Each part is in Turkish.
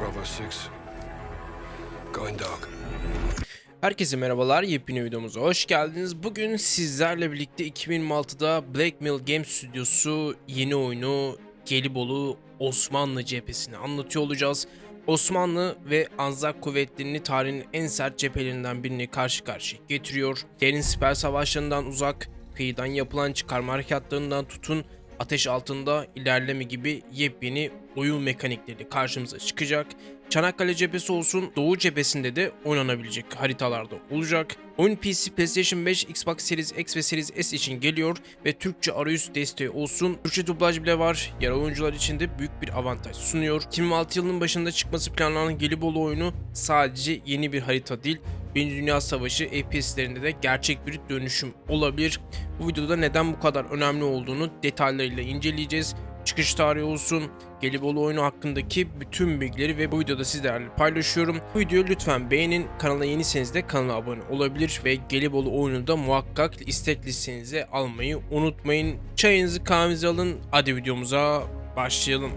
Bravo 6. Going dark. Herkese merhabalar, yepyeni videomuza hoş geldiniz. Bugün sizlerle birlikte 2026'da Black Mill Game Stüdyosu yeni oyunu Gelibolu Osmanlı cephesini anlatıyor olacağız. Osmanlı ve Anzak kuvvetlerini tarihin en sert cephelerinden birini karşı karşıya getiriyor. Derin siper savaşlarından uzak, kıyıdan yapılan çıkarma harekatlarından tutun ateş altında ilerleme gibi yepyeni oyun mekanikleri karşımıza çıkacak. Çanakkale cephesi olsun Doğu cephesinde de oynanabilecek haritalarda olacak. Oyun PC, PlayStation 5, Xbox Series X ve Series S için geliyor ve Türkçe arayüz desteği olsun. Türkçe dublaj bile var. Yerel oyuncular için de büyük bir avantaj sunuyor. 2006 yılının başında çıkması planlanan Gelibolu oyunu sadece yeni bir harita değil, Birinci Dünya Savaşı FPS'lerinde de gerçek bir dönüşüm olabilir. Bu videoda neden bu kadar önemli olduğunu detaylarıyla inceleyeceğiz. Çıkış tarihi olsun, Gelibolu oyunu hakkındaki bütün bilgileri ve bu videoda sizlerle paylaşıyorum. Bu videoyu lütfen beğenin, kanala yeniseniz de kanala abone olabilir ve Gelibolu oyunu da muhakkak istek listenize almayı unutmayın. Çayınızı kahvenizi alın, hadi videomuza başlayalım.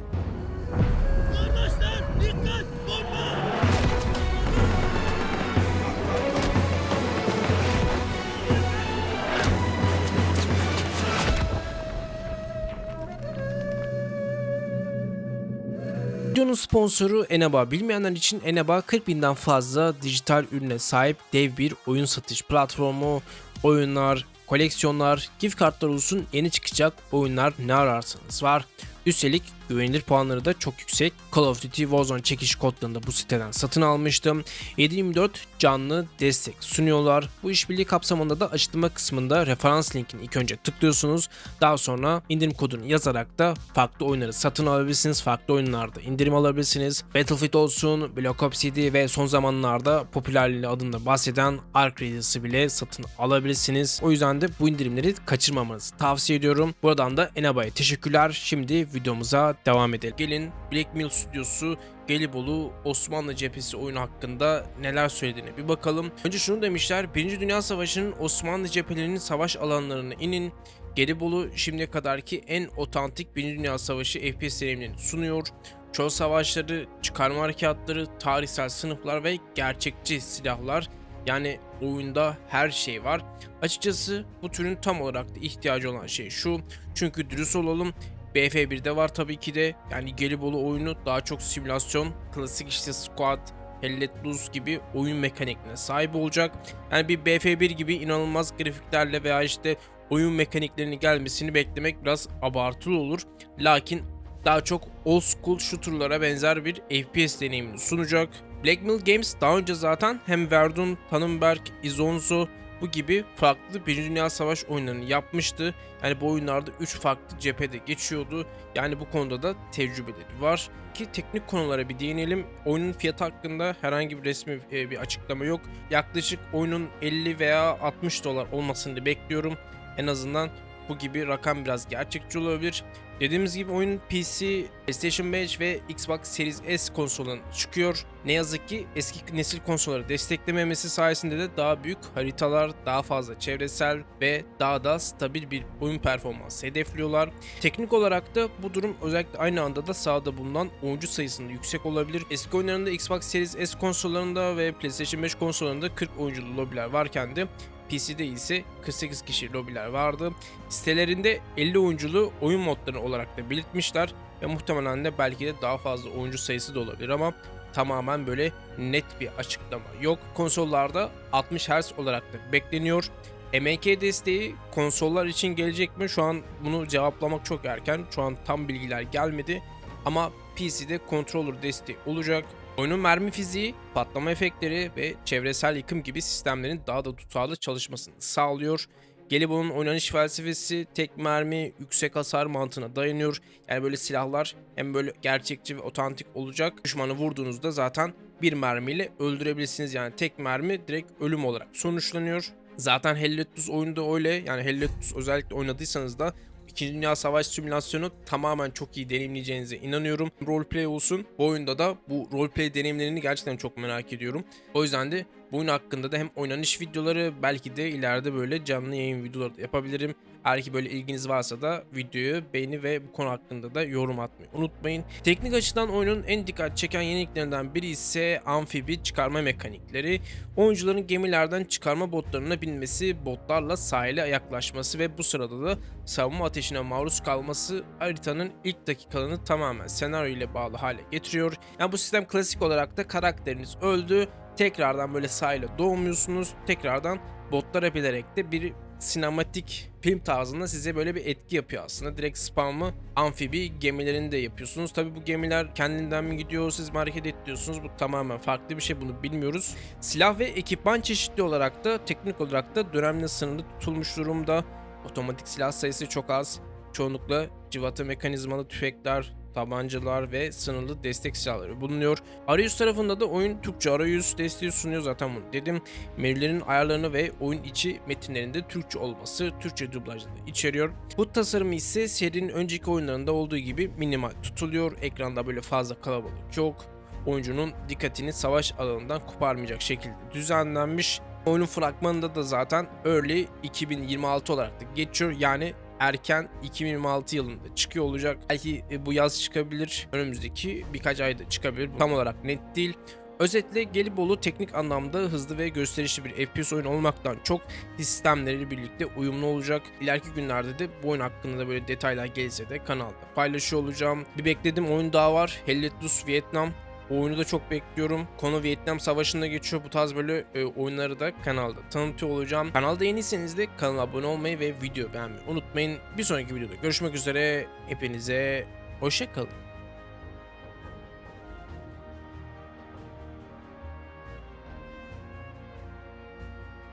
Videonun sponsoru Eneba. Bilmeyenler için Eneba 40 binden fazla dijital ürüne sahip dev bir oyun satış platformu. Oyunlar, koleksiyonlar, gift kartlar olsun yeni çıkacak oyunlar ne ararsanız var. Üstelik güvenilir puanları da çok yüksek. Call of Duty Warzone çekiş kodlarını da bu siteden satın almıştım. 7/24 canlı destek sunuyorlar. Bu işbirliği kapsamında da açıklama kısmında referans linkini ilk önce tıklıyorsunuz. Daha sonra indirim kodunu yazarak da farklı oyunları satın alabilirsiniz. Farklı oyunlarda indirim alabilirsiniz. Battlefield olsun, Black Ops 7 ve son zamanlarda popülerliği adında bahseden Ark Raiders'ı bile satın alabilirsiniz. O yüzden de bu indirimleri kaçırmamanızı tavsiye ediyorum. Buradan da Enaba'ya teşekkürler. Şimdi videomuza devam edelim. Gelin Black Mill Stüdyosu Gelibolu Osmanlı cephesi oyunu hakkında neler söylediğine bir bakalım. Önce şunu demişler. Birinci Dünya Savaşı'nın Osmanlı cephelerinin savaş alanlarına inin. Gelibolu şimdiye kadarki en otantik Birinci Dünya Savaşı FPS deneyimlerini sunuyor. Çoğu savaşları, çıkarma harekatları, tarihsel sınıflar ve gerçekçi silahlar yani oyunda her şey var. Açıkçası bu türün tam olarak da ihtiyacı olan şey şu. Çünkü dürüst olalım BF1'de var tabii ki de. Yani Gelibolu oyunu daha çok simülasyon, klasik işte squad, Hellet Luz gibi oyun mekaniklerine sahip olacak. Yani bir BF1 gibi inanılmaz grafiklerle veya işte oyun mekaniklerinin gelmesini beklemek biraz abartılı olur. Lakin daha çok old school shooter'lara benzer bir FPS deneyimini sunacak. Black Mill Games daha önce zaten hem Verdun, Tannenberg, Izonzo bu gibi farklı Birinci Dünya Savaş oyunlarını yapmıştı. Yani bu oyunlarda 3 farklı cephede geçiyordu. Yani bu konuda da tecrübeleri var. Ki teknik konulara bir değinelim. Oyunun fiyatı hakkında herhangi bir resmi e, bir açıklama yok. Yaklaşık oyunun 50 veya 60 dolar olmasını bekliyorum. En azından bu gibi rakam biraz gerçekçi olabilir. Dediğimiz gibi oyun PC, PlayStation 5 ve Xbox Series S konsollarına çıkıyor. Ne yazık ki eski nesil konsolları desteklememesi sayesinde de daha büyük haritalar, daha fazla çevresel ve daha da stabil bir oyun performansı hedefliyorlar. Teknik olarak da bu durum özellikle aynı anda da sahada bulunan oyuncu sayısında yüksek olabilir. Eski oyunlarında Xbox Series S konsollarında ve PlayStation 5 konsollarında 40 oyunculu lobiler varken de PC'de ise 48 kişi lobiler vardı. Sitelerinde 50 oyunculu oyun modları olarak da belirtmişler ve muhtemelen de belki de daha fazla oyuncu sayısı da olabilir ama tamamen böyle net bir açıklama yok. Konsollarda 60 Hz olarak da bekleniyor. MK desteği konsollar için gelecek mi? Şu an bunu cevaplamak çok erken. Şu an tam bilgiler gelmedi. Ama PC'de controller desteği olacak. Oyunun mermi fiziği, patlama efektleri ve çevresel yıkım gibi sistemlerin daha da tutarlı çalışmasını sağlıyor. Gelibolu'nun oynanış felsefesi tek mermi, yüksek hasar mantığına dayanıyor. Yani böyle silahlar hem böyle gerçekçi ve otantik olacak. Düşmanı vurduğunuzda zaten bir mermiyle öldürebilirsiniz. Yani tek mermi direkt ölüm olarak sonuçlanıyor. Zaten Helletus oyunda öyle. Yani Helletus özellikle oynadıysanız da İkinci Dünya Savaş simülasyonu tamamen çok iyi deneyimleyeceğinize inanıyorum. Roleplay olsun. Bu oyunda da bu roleplay deneyimlerini gerçekten çok merak ediyorum. O yüzden de bu oyun hakkında da hem oynanış videoları belki de ileride böyle canlı yayın videoları yapabilirim. Eğer ki böyle ilginiz varsa da videoyu beğeni ve bu konu hakkında da yorum atmayı unutmayın. Teknik açıdan oyunun en dikkat çeken yeniliklerinden biri ise amfibi çıkarma mekanikleri. Oyuncuların gemilerden çıkarma botlarına binmesi, botlarla sahile yaklaşması ve bu sırada da savunma ateşine maruz kalması haritanın ilk dakikalarını tamamen senaryo ile bağlı hale getiriyor. Yani bu sistem klasik olarak da karakteriniz öldü, tekrardan böyle sahile doğmuyorsunuz, tekrardan botlara bilerek de bir sinematik film tarzında size böyle bir etki yapıyor aslında. Direkt spamı amfibi gemilerinde yapıyorsunuz. Tabi bu gemiler kendinden mi gidiyor, siz mi hareket ediyorsunuz? Bu tamamen farklı bir şey bunu bilmiyoruz. Silah ve ekipman çeşitli olarak da teknik olarak da dönemle sınırlı tutulmuş durumda. Otomatik silah sayısı çok az. Çoğunlukla civata mekanizmalı tüfekler, tabancalar ve sınırlı destek silahları bulunuyor. Arayüz tarafında da oyun Türkçe arayüz desteği sunuyor zaten bunu dedim. Menülerin ayarlarını ve oyun içi metinlerinde Türkçe olması Türkçe dublajda da içeriyor. Bu tasarımı ise serinin önceki oyunlarında olduğu gibi minimal tutuluyor. Ekranda böyle fazla kalabalık yok. Oyuncunun dikkatini savaş alanından koparmayacak şekilde düzenlenmiş. Oyunun fragmanında da zaten Early 2026 olarak da geçiyor. Yani erken 2026 yılında çıkıyor olacak. Belki e, bu yaz çıkabilir. Önümüzdeki birkaç ayda çıkabilir. Tam olarak net değil. Özetle Gelibolu teknik anlamda hızlı ve gösterişli bir FPS oyun olmaktan çok sistemleriyle birlikte uyumlu olacak. İleriki günlerde de bu oyun hakkında da böyle detaylar gelirse de kanalda paylaşıyor olacağım. Bir beklediğim oyun daha var. Helletlus Vietnam. Oyunu da çok bekliyorum. Konu Vietnam Savaşı'nda geçiyor. Bu tarz böyle e, oyunları da kanalda tanıtıyor olacağım. Kanalda yeniyseniz de kanala abone olmayı ve video beğenmeyi unutmayın. Bir sonraki videoda görüşmek üzere. Hepinize hoşçakalın.